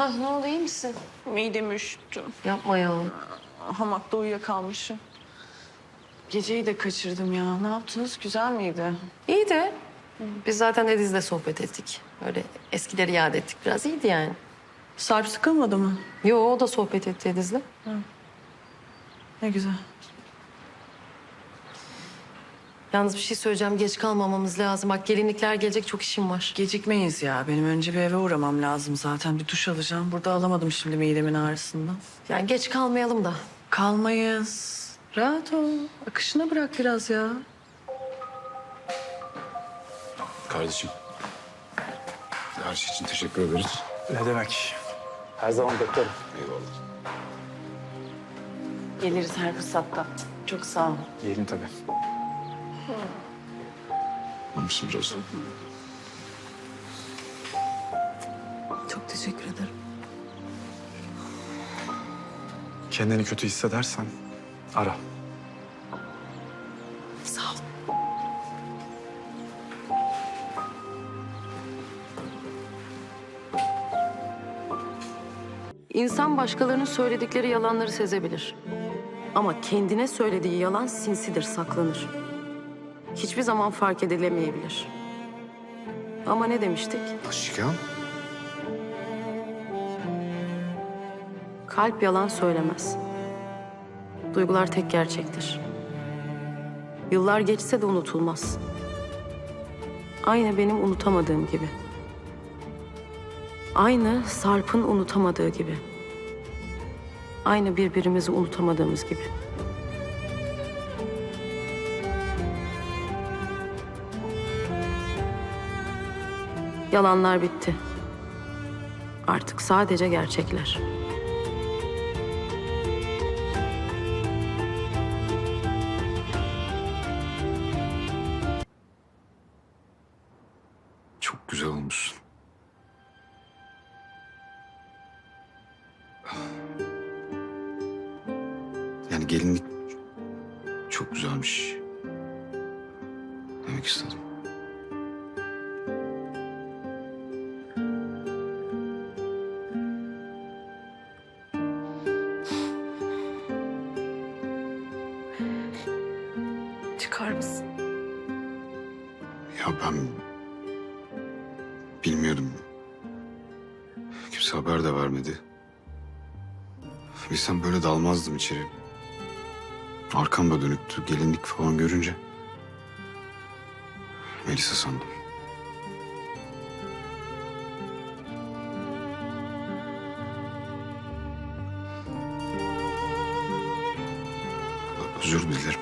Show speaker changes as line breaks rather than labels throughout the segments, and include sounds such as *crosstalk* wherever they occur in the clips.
Ha ne oldu iyi misin?
Midemi üşüttü.
Yapma ya.
Hamakta uyuyakalmışım. Geceyi de kaçırdım ya. Ne yaptınız? Güzel miydi?
İyi de biz zaten Ediz'le sohbet ettik. Öyle eskileri yad ettik biraz. iyiydi yani.
Sarp sıkılmadı mı?
Yo o da sohbet etti Ediz'le.
Ne güzel.
Yalnız bir şey söyleyeceğim. Geç kalmamamız lazım. Bak gelinlikler gelecek çok işim var.
Gecikmeyiz ya. Benim önce bir eve uğramam lazım zaten. Bir duş alacağım. Burada alamadım şimdi midemin ağrısından.
Yani geç kalmayalım da.
Kalmayız. Rahat ol. Akışına bırak biraz ya.
Kardeşim. Her şey için teşekkür ederiz.
Ne demek? Her zaman beklerim.
Eyvallah.
Geliriz her fırsatta. Çok sağ ol.
Gelin tabii.
Almışsın biraz.
Çok teşekkür ederim.
Kendini kötü hissedersen ara.
Sağ ol. İnsan başkalarının söyledikleri yalanları sezebilir. Ama kendine söylediği yalan sinsidir, saklanır. Hiçbir zaman fark edilemeyebilir. Ama ne demiştik?
Başka?
Kalp yalan söylemez. Duygular tek gerçektir. Yıllar geçse de unutulmaz. Aynı benim unutamadığım gibi. Aynı Sarp'ın unutamadığı gibi. Aynı birbirimizi unutamadığımız gibi. Yalanlar bitti. Artık sadece gerçekler.
Çok güzel olmuşsun. Yani gelinlik çok güzelmiş. Demek istedim. Bilsem böyle dalmazdım içeri. Arkam da dönüktü. Gelinlik falan görünce. Melisa sandım. Özür dilerim.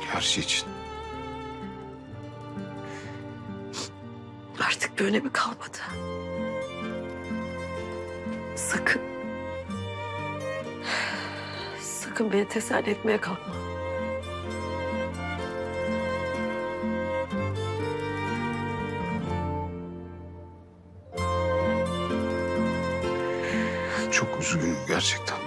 Her şey için.
Bir önemi kalmadı. Sakın. Sakın beni teselli etmeye kalkma.
Çok üzgünüm gerçekten.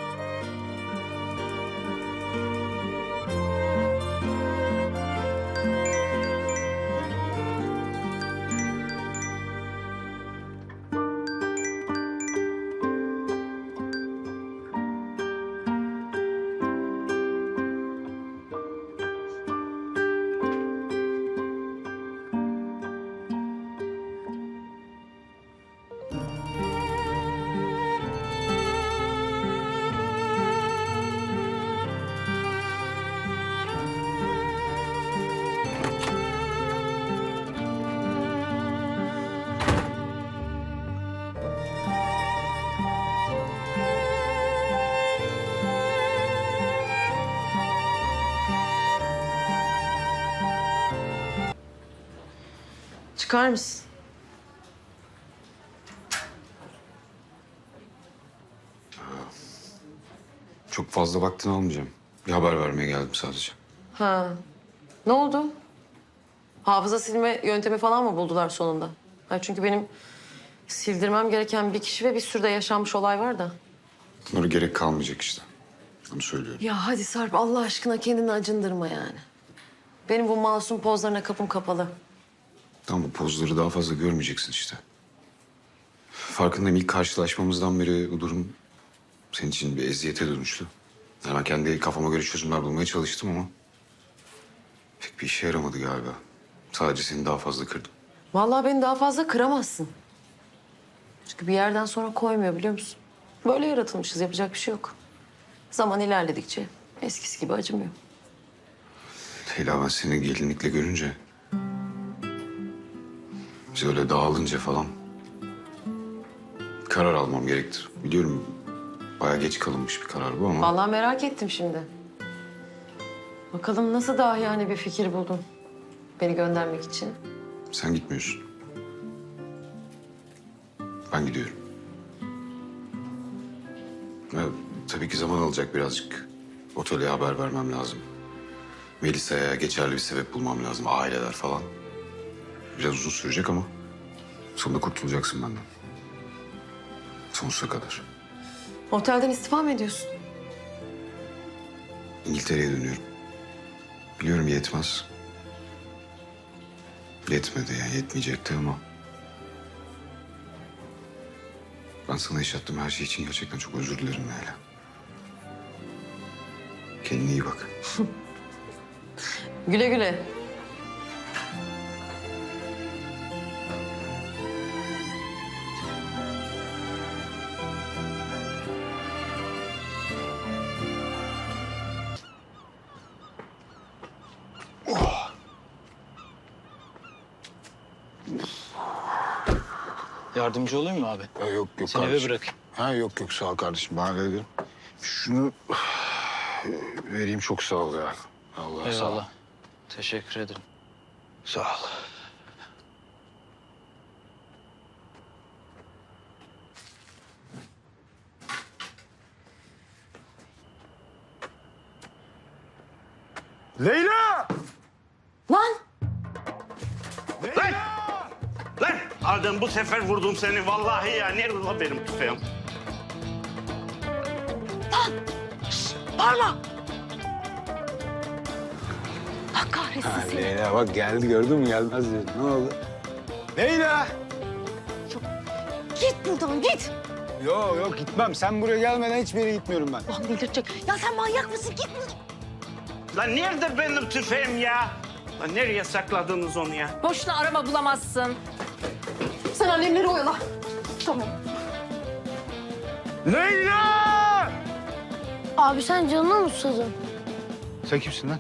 Çıkar mısın?
Çok fazla vaktini almayacağım. Bir haber vermeye geldim sadece.
Ha. Ne oldu? Hafıza silme yöntemi falan mı buldular sonunda? Ha, çünkü benim sildirmem gereken bir kişi ve bir sürü de yaşanmış olay var da.
Bunlara gerek kalmayacak işte. Onu söylüyorum.
Ya hadi Sarp Allah aşkına kendini acındırma yani. Benim bu masum pozlarına kapım kapalı.
Tamam bu pozları daha fazla görmeyeceksin işte. Farkındayım ilk karşılaşmamızdan beri bu durum senin için bir eziyete dönüştü. Yani ben kendi kafama göre çözümler bulmaya çalıştım ama... ...pek bir işe yaramadı galiba. Sadece seni daha fazla kırdım.
Vallahi beni daha fazla kıramazsın. Çünkü bir yerden sonra koymuyor biliyor musun? Böyle yaratılmışız yapacak bir şey yok. Zaman ilerledikçe eskisi gibi acımıyor.
Leyla ben seni gelinlikle görünce... ...biz öyle dağılınca falan... ...karar almam gerekti. Biliyorum bayağı geç kalınmış bir karar bu ama...
Vallahi merak ettim şimdi. Bakalım nasıl daha yani bir fikir buldun beni göndermek için.
Sen gitmiyorsun. Ben gidiyorum. Ya, tabii ki zaman alacak birazcık. Otele haber vermem lazım. Melisa'ya geçerli bir sebep bulmam lazım. Aileler falan. Biraz uzun sürecek ama sonunda kurtulacaksın benden. Sonsuza kadar.
Otelden istifa mı ediyorsun?
İngiltere'ye dönüyorum. Biliyorum yetmez. Yetmedi yani yetmeyecekti ama... Ben sana yaşattığım her şey için gerçekten çok özür dilerim Leyla. Kendine iyi bak. *laughs*
Güle güle.
Yardımcı olayım mı abi?
Ha, yok yok
Seni eve
kardeşim.
bırakayım.
Ha yok yok sağ ol kardeşim ben hallederim. Şunu *sighs* vereyim çok sağ ol ya. Allah sağ ol.
Eyvallah. Teşekkür ederim.
Sağ ol. Leyla!
Adem bu sefer vurdum seni vallahi ya. Nerede lan benim tüfeğim?
Allah kahretsin
Ha,
seni.
Leyla bak geldi gördün mü gelmez diyor. Ne oldu? Leyla!
Git buradan git.
Yok yok gitmem. Sen buraya gelmeden hiçbir yere gitmiyorum ben.
Lan delirtecek. Ya sen manyak mısın? Git buradan.
Lan nerede benim tüfeğim ya? Lan nereye sakladınız onu ya?
Boşuna arama bulamazsın.
Annemleri oyala.
Tamam.
Leyla!
Abi sen canına mı susadın?
Sen kimsin lan?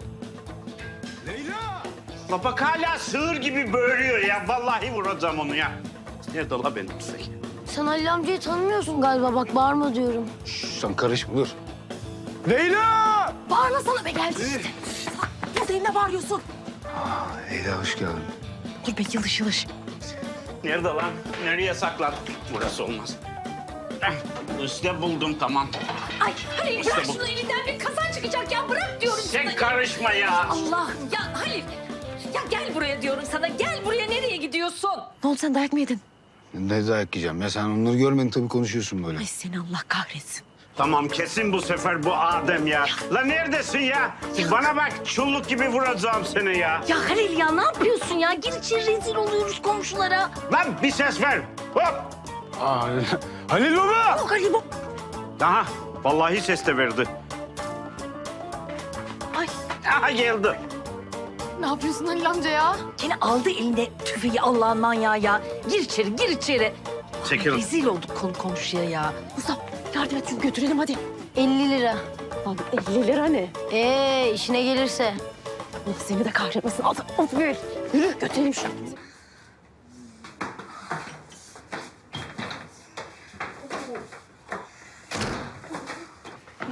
La bak hala sığır gibi böğürüyor ya. Vallahi vuracağım onu ya. Nerede la benim tüfeğim?
Sen Halil amcayı tanımıyorsun galiba bak bağırma diyorum.
Şş, sen karışma dur. Leyla!
Bağırma sana be geldi işte. Senin ne bağırıyorsun?
Leyla hoş geldin.
Dur be yılış yılış.
Nerede lan? Nereye sakladın? Burası olmaz. Eh, İşte buldum tamam.
Ay Halil
İşte
bırak
bu.
şunu elinden bir kazan çıkacak ya bırak diyorum sana.
Sen karışma ya.
Allah'ım ya Halil. Ya gel buraya diyorum sana. Gel buraya nereye gidiyorsun?
Ne oldu sen dayak mı yedin?
Ne dayak yiyeceğim ya sen onları görmedin tabii konuşuyorsun böyle.
Ay seni Allah kahretsin.
Tamam kesin bu sefer bu Adem ya. Lan neredesin ya? Bana bak çulluk gibi vuracağım seni ya.
Ya Halil ya ne yapıyorsun ya? Gir içeri rezil oluyoruz komşulara.
Lan bir ses ver. Hop.
Aa, Halil baba!
Yok Halil bu.
Aha vallahi ses de verdi.
Ay
Aha geldi.
ne yapıyorsun Halil amca ya? Seni aldı eline tüfeği Allah'ın manyağı ya. Gir içeri gir içeri.
Çekil.
Rezil olduk konu komşuya ya. Mustafa et şunu götürelim hadi.
50 lira.
Abi 50 lira ne?
Ee işine gelirse.
Allah seni de kahretmesin. Al, al böyle. Yürü götürelim şunu.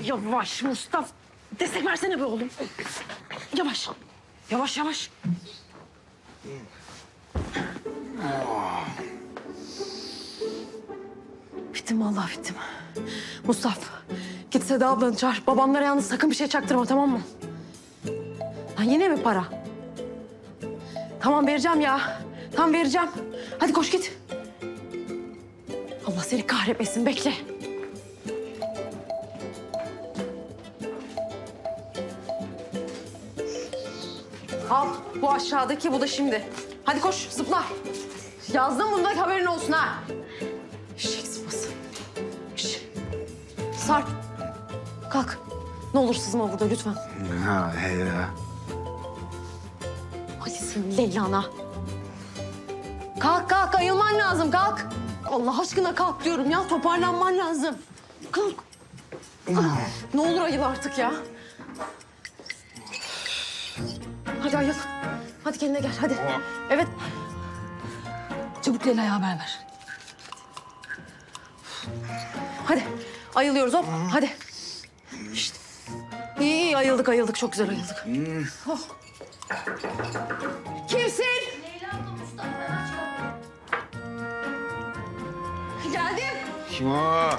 Yavaş Mustafa. Destek versene be oğlum. Yavaş. Yavaş yavaş.
Bittim vallahi bittim. Mustafa git Seda ablanı çağır. Babamlara yalnız sakın bir şey çaktırma tamam mı? Lan yine mi para? Tamam vereceğim ya. Tamam vereceğim. Hadi koş git. Allah seni kahretmesin bekle. Al bu aşağıdaki bu da şimdi. Hadi koş zıpla. Yazdım bunda haberin olsun ha. Sarp. Kalk. Ne olur sızma burada lütfen.
Ha he ya.
Hadi senin Leyla'na. Kalk kalk ayılman lazım kalk. Allah aşkına kalk diyorum ya toparlanman lazım. Kalk. ne olur ayıl artık ya. Hadi ayıl. Hadi kendine gel hadi. Evet.
Çabuk Leyla'ya haber ver.
Hadi. Ayılıyoruz hop. Hadi. Şişt. İyi iyi ayıldık ayıldık çok güzel ayıldık. Oh. Kimsin? Geldim.
Kim o?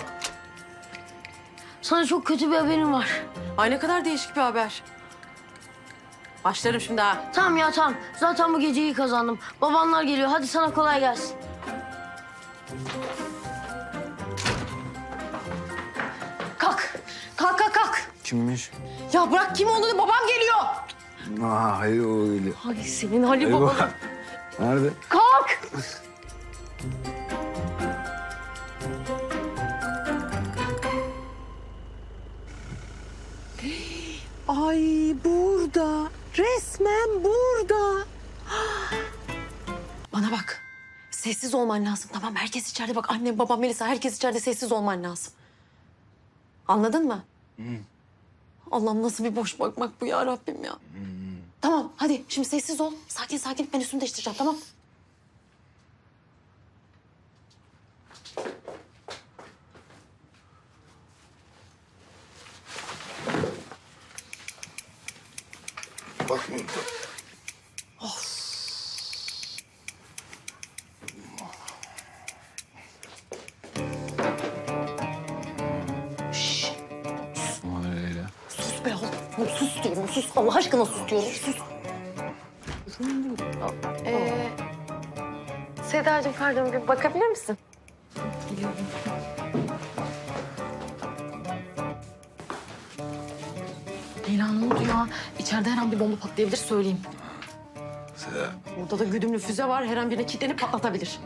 Sana çok kötü bir haberim var.
Ay ne kadar değişik bir haber. Başlarım şimdi ha.
Tamam ya tamam. Zaten bu geceyi kazandım. Babanlar geliyor. Hadi sana kolay gelsin.
Kimmiş?
Ya bırak kim olduğunu babam geliyor.
Aa hayır o öyle.
Ay senin Halil baban.
Nerede?
Kalk. Ay burada. Resmen burada. Bana bak. Sessiz olman lazım tamam Herkes içeride bak. Annem, babam, Melisa herkes içeride sessiz olman lazım. Anladın mı? Allah'ım nasıl bir boş bakmak bu ya Rabbim ya. Tamam hadi şimdi sessiz ol. Sakin sakin ben üstümü değiştireceğim tamam.
Bakmıyorum.
Şşş Sus. Allah aşkına sus diyorum sus. Ee, Sedacığım pardon bir bakabilir misin?
Leyla ne oldu ya? İçeride her an bir bomba patlayabilir söyleyeyim.
Seda.
Burada da güdümlü füze var. Her an birine kilitlenip patlatabilir.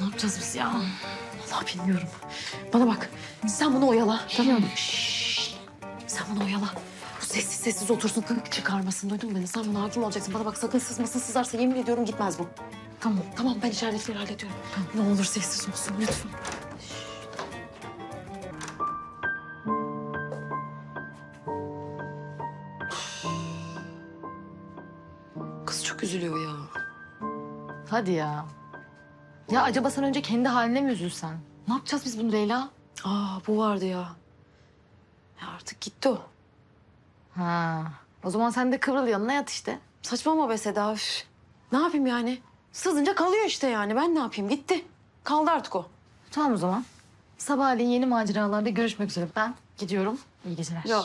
Ne yapacağız biz ya?
Vallahi bilmiyorum. Bana bak. Sen bunu oyala. Tamam mı? Şşş. Sen bunu oyala. Sessiz sessiz otursun. Kırık çıkarmasın. Duydun mu beni? Sen buna hakim olacaksın. Bana bak sakın sızmasın. Sızarsa yemin ediyorum gitmez bu. Tamam. Tamam ben içeridekileri hallediyorum. Ne olur sessiz olsun lütfen. Kız çok üzülüyor ya.
Hadi ya. Ya acaba sen önce kendi haline mi üzülsen? Ne yapacağız biz bunu Leyla?
Aa bu vardı ya. Ya artık gitti o.
Ha. O zaman sen de kıvrıl yanına yat işte.
Saçmalama be Seda. üf. Ne yapayım yani? Sızınca kalıyor işte yani. Ben ne yapayım? Gitti. Kaldı artık o.
Tamam o zaman. Sabahleyin yeni maceralarda görüşmek üzere. Ben gidiyorum. İyi geceler.
Ya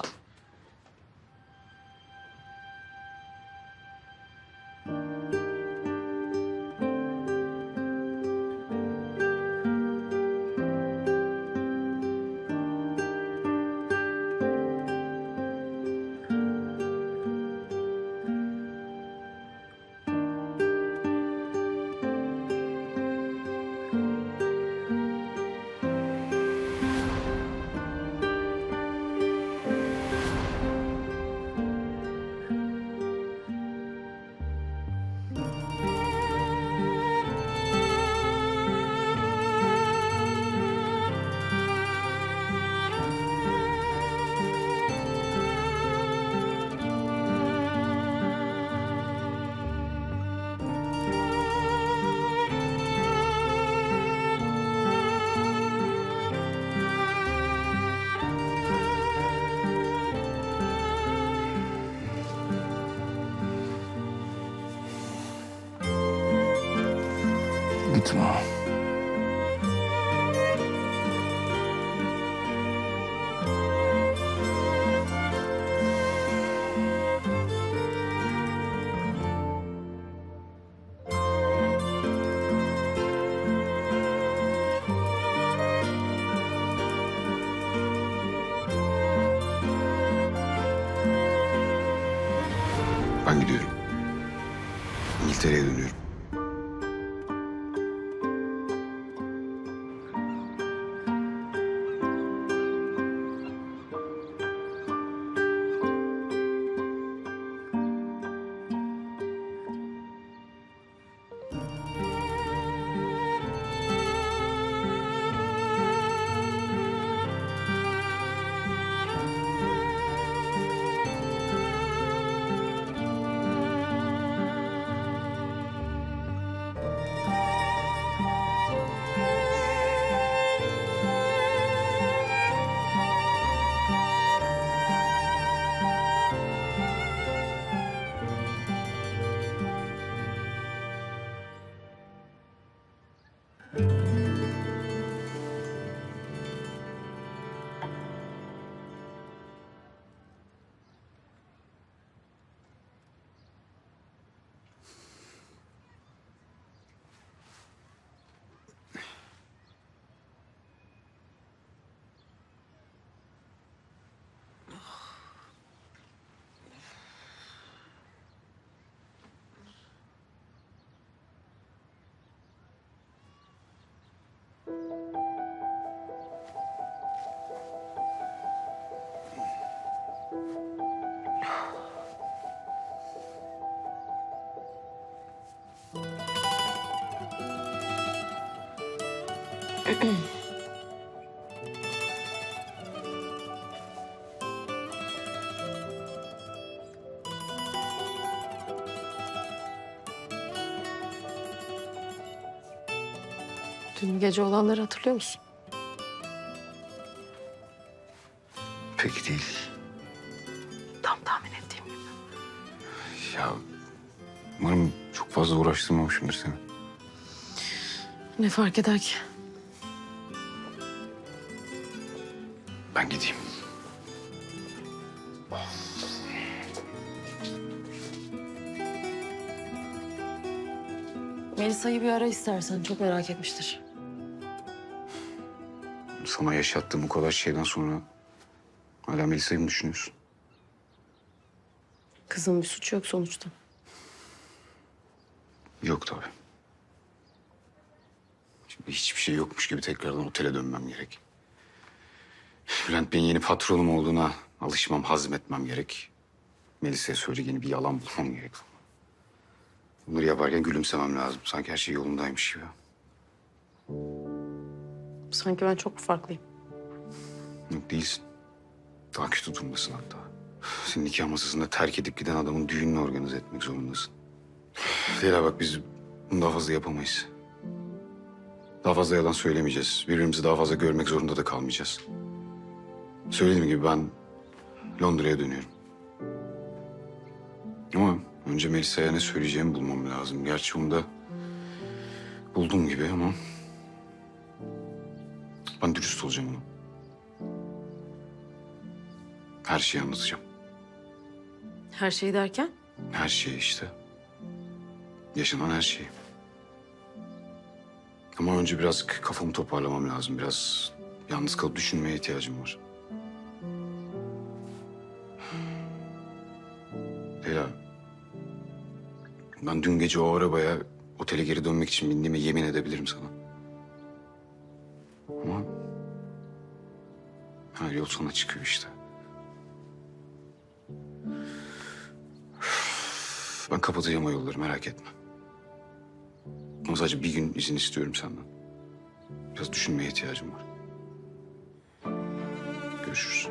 Gitme.
Uh,
Dün gece olanları hatırlıyor musun?
Peki değil.
Tam tahmin ettiğim gibi.
Ya umarım çok fazla uğraştırmamışımdır seni.
Ne fark eder ki?
Ben gideyim.
Melisa'yı bir ara istersen. Çok merak etmiştir.
Sana yaşattığım bu kadar şeyden sonra hala Melisa'yı mı düşünüyorsun?
Kızın bir suçu yok sonuçta.
Yok tabii. Şimdi hiçbir şey yokmuş gibi tekrardan otele dönmem gerek. Bülent Bey'in yeni patronum olduğuna alışmam, hazmetmem gerek. Melisa'ya söyleyeceğini bir yalan bulmam gerek. Bunları yaparken gülümsemem lazım. Sanki her şey yolundaymış gibi.
Sanki ben çok farklıyım.
Yok değilsin. Daha kötü durumdasın hatta. Senin nikah masasında terk edip giden adamın düğününü organize etmek zorundasın. Leyla bak biz bunu daha fazla yapamayız. Daha fazla yalan söylemeyeceğiz. Birbirimizi daha fazla görmek zorunda da kalmayacağız. Söylediğim gibi ben Londra'ya dönüyorum. Ama önce Melisa'ya ne söyleyeceğimi bulmam lazım. Gerçi onu da buldum gibi ama... Ben dürüst olacağım ona. Her şeyi anlatacağım.
Her şey derken?
Her şeyi işte. Yaşanan her şeyi. Ama önce biraz kafamı toparlamam lazım. Biraz yalnız kalıp düşünmeye ihtiyacım var. Leyla. Ben dün gece o arabaya otele geri dönmek için bindiğime yemin edebilirim sana. Her yol sana çıkıyor işte. Ben kapatacağım o yolları merak etme. Ama sadece bir gün izin istiyorum senden. Biraz düşünmeye ihtiyacım var. Görüşürüz.